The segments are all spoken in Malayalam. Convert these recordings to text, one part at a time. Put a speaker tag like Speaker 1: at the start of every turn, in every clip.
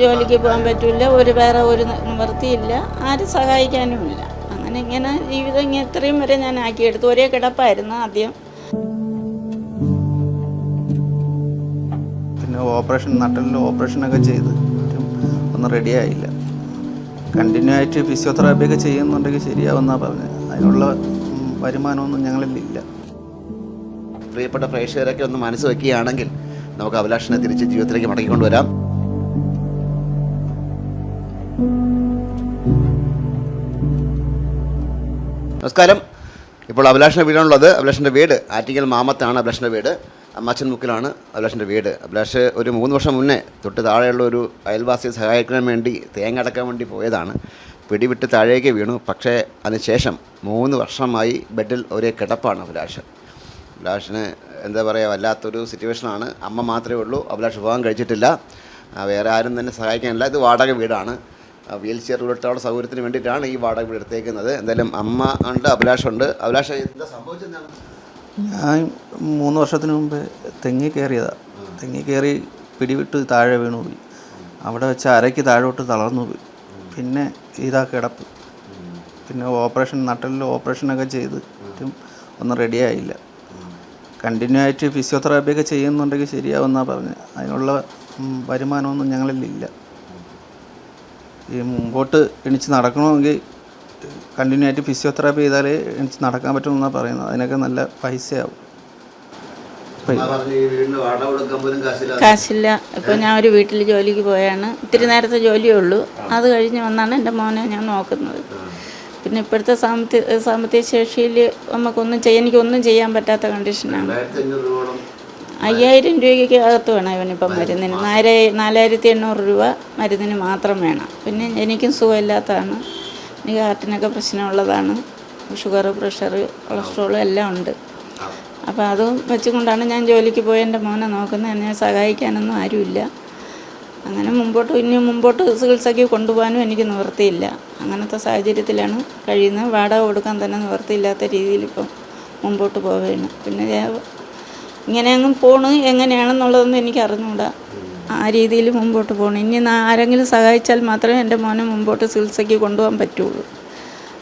Speaker 1: ജോലിക്ക് പോകാൻ പറ്റില്ല ഒരു വേറെ ഒരു നിവൃത്തിയില്ല ആരും സഹായിക്കാനുമില്ല. അങ്ങനെ ഇങ്ങനെ ജീവിതം ഇങ്ങനെ ഇത്രയും വരെ ഞാൻ ആക്കിയെടുത്തു. ഒരേ കിടപ്പായിരുന്നു ആദ്യം.
Speaker 2: പിന്നെ ഓപ്പറേഷൻ നട്ടലിൽ ഓപ്പറേഷനൊക്കെ ചെയ്ത് ഒന്നും റെഡിയായില്ല കണ്ടിന്യൂ ആയിട്ട് ഫിസിയോതെറാപ്പി ഒക്കെ ചെയ്യുന്നുണ്ടെങ്കിൽ ശരിയാവുന്നാ പറഞ്ഞത്. അതിനുള്ള വരുമാനമൊന്നും ഞങ്ങളിലില്ല
Speaker 3: പ്രിയപ്പെട്ട പ്രേക്ഷകരൊക്കെ ഒന്ന് മനസ്സ് വെക്കുകയാണെങ്കിൽ നമുക്ക് അഭിലാഷിനെ തിരിച്ച് ജീവിതത്തിലേക്ക് മടക്കിക്കൊണ്ടുവരാം. നമസ്കാരം. ഇപ്പോൾ അഭിലാഷിന്റെ വീടാണുള്ളത്. അഭിലാഷിന്റെ വീട് ആറ്റിങ്ങൽ മാമത്താണ് അഭിലാഷിന്റെ വീട്. അമ്മാച്ചൻ മുക്കിലാണ് അഭിലാഷിന്റെ വീട്. അഭിലാഷ് ഒരു മൂന്ന് വർഷം മുന്നേ തൊട്ട് താഴെയുള്ള ഒരു അയൽവാസിയെ സഹായിക്കാൻ വേണ്ടി തേങ്ങ അടക്കാൻ വേണ്ടി പോയതാണ്. പിടിവിട്ട് താഴേക്ക് വീണു. പക്ഷേ അതിനുശേഷം മൂന്ന് വർഷമായി ബെഡിൽ ഒരേ കിടപ്പാണ് അഭിലാഷ്. അഭിലാഷിന് എന്താ പറയുക വല്ലാത്തൊരു സിറ്റുവേഷനാണ്. അമ്മ മാത്രമേ ഉള്ളൂ. അഭിലാഷ് വിവാഹം കഴിച്ചിട്ടില്ല. വേറെ ആരും തന്നെ സഹായിക്കാനില്ല. ഇത് വാടക വീടാണ്. വീൽ ചെയർ ഉരുട്ടാനുള്ള സൗകര്യത്തിന് വേണ്ടിയിട്ടാണ് ഈ വാടക വീട് എടുത്തേക്കുന്നത്. എന്തായാലും അമ്മ ഉണ്ട് അഭിലാഷുണ്ട് അഭിലാഷ് എന്താ സംഭവിച്ചെന്നാണ്
Speaker 2: ഞാൻ മൂന്ന് വർഷത്തിന് മുമ്പ് തെങ്ങി കയറിയതാണ് തെങ്ങി കയറി പിടിവിട്ട് താഴെ വീണു പോയി അവിടെ വെച്ച് അരയ്ക്ക് താഴോട്ട് തളർന്നു പോയി പിന്നെ ഇതാ കിടപ്പ്. പിന്നെ ഓപ്പറേഷൻ നട്ടലിൽ ഓപ്പറേഷനൊക്കെ ചെയ്ത് ഒട്ടും ഒന്നും റെഡിയായില്ല കണ്ടിന്യൂ ആയിട്ട് ഫിസിയോതെറാപ്പിയൊക്കെ ചെയ്യുന്നുണ്ടെങ്കിൽ ശരിയാവുന്നാണ് പറഞ്ഞത് അതിനുള്ള വരുമാനമൊന്നും ഞങ്ങളിലില്ല. ഈ മുമ്പോട്ട് എണിച്ച് നടക്കണമെങ്കിൽ കണ്ടിന്യൂ ആയിട്ട് ഫിസിയോതെറാപ്പി ചെയ്താലേ എണിച്ച് നടക്കാൻ പറ്റുമെന്നാണ് പറയുന്നത്. അതിനൊക്കെ നല്ല പൈസയാവും.
Speaker 3: കാശില്ല
Speaker 1: കാശില്ല. ഇപ്പോൾ ഞാൻ ഒരു വീട്ടിൽ ജോലിക്ക് പോയാണ്. ഇത്തിരി നേരത്തെ ജോലിയേ ഉള്ളൂ. അത് കഴിഞ്ഞ് വന്നാണ് എന്റെ മോനെ ഞാൻ നോക്കുന്നത്. പിന്നെ ഇപ്പോഴത്തെ സാമ്പത്തിക സാമ്പത്തിക ശേഷിയിൽ നമുക്കൊന്നും ചെയ്യാൻ എനിക്കൊന്നും ചെയ്യാൻ പറ്റാത്ത കണ്ടീഷനാണ് അയ്യായിരം രൂപയ്ക്ക് അകത്ത് വേണം ഇവനിപ്പം മരുന്നിന്. നാല് നാലായിരത്തി എണ്ണൂറ് രൂപ മരുന്നിന് മാത്രം വേണം. പിന്നെ എനിക്കും സുഖമില്ലാത്തതാണ്. എനിക്ക് ഹാർട്ടിനൊക്കെ പ്രശ്നമുള്ളതാണ്. ഷുഗർ പ്രഷർ കൊളസ്ട്രോൾ എല്ലാം ഉണ്ട്. അപ്പോൾ അതും വെച്ചുകൊണ്ടാണ് ഞാൻ ജോലിക്ക് പോയി എന്റെ മോനെ നോക്കുന്നത്. എന്നെ സഹായിക്കാനൊന്നും ആരുമില്ല. അങ്ങനെ മുമ്പോട്ട് ഇനി മുമ്പോട്ട് ചികിത്സയ്ക്ക് കൊണ്ടുപോകാനും എനിക്ക് നിവൃത്തിയില്ല. അങ്ങനത്തെ സാഹചര്യത്തിലാണ് കഴിയുന്നത്. വാടക കൊടുക്കാൻ തന്നെ നിവൃത്തിയില്ലാത്ത രീതിയിൽ ഇപ്പം മുമ്പോട്ട് പോവുകയാണ്. പിന്നെ ഇങ്ങനെ അങ്ങ് പോണ് എങ്ങനെയാണെന്നുള്ളതൊന്നും എനിക്ക് അറിഞ്ഞുകൂടാ ആ രീതിയിൽ മുമ്പോട്ട് പോകണം ഇനി ആരെങ്കിലും സഹായിച്ചാൽ മാത്രമേ എന്റെ മോനെ മുമ്പോട്ട് ചികിത്സയ്ക്ക് കൊണ്ടുപോകാൻ പറ്റുള്ളൂ.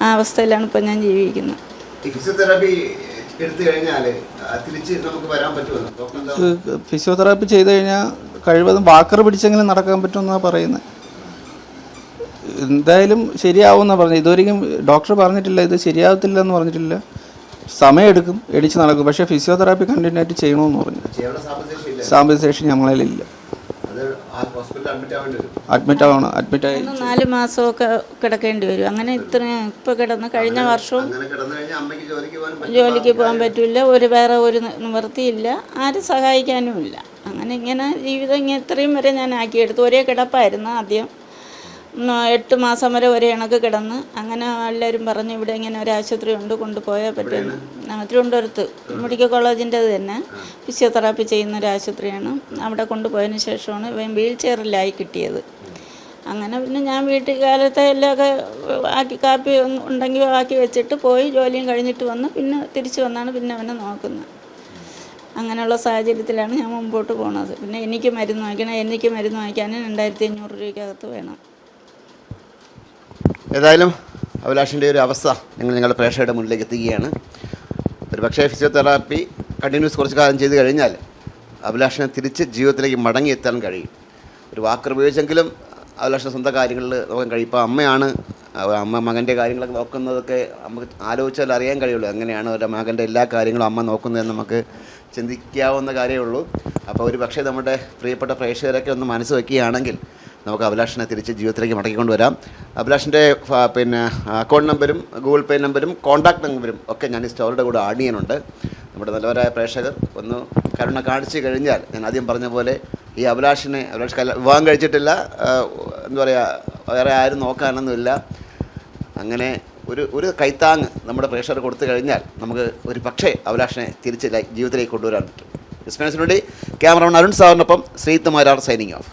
Speaker 1: ആ അവസ്ഥയിലാണ് ഇപ്പം ഞാൻ ജീവിക്കുന്നത്.
Speaker 3: ഫിസിയോതെറാപ്പി എടുത്തു കഴിഞ്ഞാൽ തിരിച്ച് നമുക്ക് വരാൻ പറ്റുമോ? ഡോക്ടർ എന്താ
Speaker 2: ഫിസിയോതെറാപ്പി ചെയ്ത് കഴിഞ്ഞാൽ കഴിവതും വാക്കർ പിടിച്ചെങ്കിലും നടക്കാൻ പറ്റുമെന്നാണ് പറയുന്നത് എന്തായാലും ശരിയാവുമെന്നാണ് പറഞ്ഞത്. ഇതുവരെയും ഡോക്ടർ പറഞ്ഞിട്ടില്ല ഇത് ശരിയാവത്തില്ല എന്ന് പറഞ്ഞിട്ടില്ല. സമയമെടുക്കും എടിച്ച് നടക്കും. പക്ഷേ ഫിസിയോതെറാപ്പി കണ്ടിന്യൂ ആയിട്ട് ചെയ്യണമെന്ന് പറഞ്ഞു
Speaker 3: സാമ്പത്തിക ഇല്ല
Speaker 2: ശേഷി ഞങ്ങളിലില്ല
Speaker 3: അത് ആ ഹോസ്പിറ്റലിൽ അഡ്മിറ്റ്
Speaker 2: ആവണം അഡ്മിറ്റ് ആയി.
Speaker 1: നാല് മാസമൊക്കെ കിടക്കേണ്ടി വരും. അങ്ങനെ ഇത്ര ഇപ്പൊ കിടന്ന് കഴിഞ്ഞ വർഷവും
Speaker 3: ജോലിക്ക് പോകാൻ
Speaker 1: പറ്റില്ല. ഒരു വേറെ ഒരു നിവൃത്തിയില്ല. ആരും സഹായിക്കാനുമില്ല. അങ്ങനെ ഇങ്ങനെ ജീവിതം ഇങ്ങനെ ഇത്രയും വരെ ഞാൻ ആക്കിയെടുത്തു. ഒരേ കിടപ്പായിരുന്നു ആദ്യം. എട്ട് മാസം വരെ ഒരേ ഇണക്ക് കിടന്ന് അങ്ങനെ എല്ലാവരും പറഞ്ഞു ഇവിടെ ഇങ്ങനെ ഒരു ആശുപത്രി ഉണ്ട് കൊണ്ടുപോയാൽ പറ്റുമെന്ന് തിരുവനന്തപുരത്ത്. മെഡിക്കൽ കോളേജിന്റെ തന്നെ. ഫിസിയോതെറാപ്പി ചെയ്യുന്ന ഒരു ആശുപത്രിയാണ്. അവിടെ കൊണ്ടുപോയതിന് ശേഷമാണ് ഇവൻ വീൽ ചെയറിലായി കിട്ടിയത്. അങ്ങനെ പിന്നെ ഞാൻ വീട്ടിൽ കാലത്തെ എല്ലാമൊക്കെ ആക്കി കാപ്പി ഉണ്ടെങ്കിൽ ആക്കി വെച്ചിട്ട് പോയി ജോലിയും കഴിഞ്ഞിട്ട് വന്ന് പിന്നെ തിരിച്ചു വന്നാണ് പിന്നെ അവനെ നോക്കുന്നത്. അങ്ങനെയുള്ള സാഹചര്യത്തിലാണ് ഞാൻ മുമ്പോട്ട് പോണത്. പിന്നെ എനിക്ക് മരുന്ന് വാങ്ങിക്കണം എനിക്ക് മരുന്ന് വാങ്ങിക്കാനും രണ്ടായിരത്തി അഞ്ഞൂറ് രൂപയ്ക്കകത്ത് വേണം.
Speaker 3: ഏതായാലും അഭിലാഷിന്റെ ഒരു അവസ്ഥ ഞങ്ങൾ നിങ്ങളുടെ പ്രേക്ഷകരുടെ മുന്നിലേക്ക് എത്തിക്കുകയാണ് ഒരു പക്ഷേ ഫിസിയോതെറാപ്പി കണ്ടിന്യൂസ് കുറച്ച് കാലം ചെയ്ത് കഴിഞ്ഞാൽ അഭിലാഷിനെ തിരിച്ച് ജീവിതത്തിലേക്ക് മടങ്ങിയെത്താൻ കഴിയും. ഒരു വാക്കർ ഉപയോഗിച്ചെങ്കിലും അഭിലാഷിന്റെ സ്വന്തം കാര്യങ്ങളിൽ നോക്കാൻ കഴിയും. ഇപ്പോൾ അമ്മയാണ് അമ്മ മകന്റെ കാര്യങ്ങളൊക്കെ നോക്കുന്നതൊക്കെ നമുക്ക് ആലോചിച്ചാൽ അറിയാൻ കഴിയുള്ളൂ. എങ്ങനെയാണ് ഒരു മകന്റെ എല്ലാ കാര്യങ്ങളും അമ്മ നോക്കുന്നതെന്ന് നമുക്ക് ചിന്തിക്കാവുന്ന കാര്യമേ ഉള്ളൂ. അപ്പോൾ ഒരു പക്ഷേ നമ്മുടെ പ്രിയപ്പെട്ട പ്രേക്ഷകരൊക്കെ ഒന്ന് മനസ്സ് വയ്ക്കുകയാണെങ്കിൽ നമുക്ക് അഭിലാഷിനെ തിരിച്ച് ജീവിതത്തിലേക്ക് മടക്കിക്കൊണ്ടുവരാം. അഭിലാഷിന്റെ പിന്നെ അക്കൗണ്ട് നമ്പരും ഗൂഗിൾ പേ നമ്പരും കോൺടാക്ട് നമ്പരും ഒക്കെ ഞാൻ ഈ സ്റ്റോറിയുടെ കൂടെ ആഡ് ചെയ്യാനുണ്ട് നമ്മുടെ നല്ലവരായ പ്രേക്ഷകർ ഒന്ന് കരുണ കാണിച്ചു കഴിഞ്ഞാൽ ഞാൻ ആദ്യം പറഞ്ഞ പോലെ ഈ അഭിലാഷിനെ അഭിലാഷ് കല വിവാഹം കഴിച്ചിട്ടില്ല എന്താ പറയുക വേറെ ആരും നോക്കാനൊന്നുമില്ല. അങ്ങനെ ഒരു ഒരു കൈത്താങ് നമ്മുടെ പ്രേക്ഷകർ കൊടുത്തു കഴിഞ്ഞാൽ നമുക്ക് ഒരു പക്ഷേ അഭിലാഷിനെ തിരിച്ച് ജീവിതത്തിലേക്ക് കൊണ്ടുവരാൻ പറ്റും. ബിസിനസ്സിന് വേണ്ടി ക്യാമറമാൻ അരുൺ സാറിനൊപ്പം ശ്രീത്തുമാരാർ സൈനിങ് ഓഫ്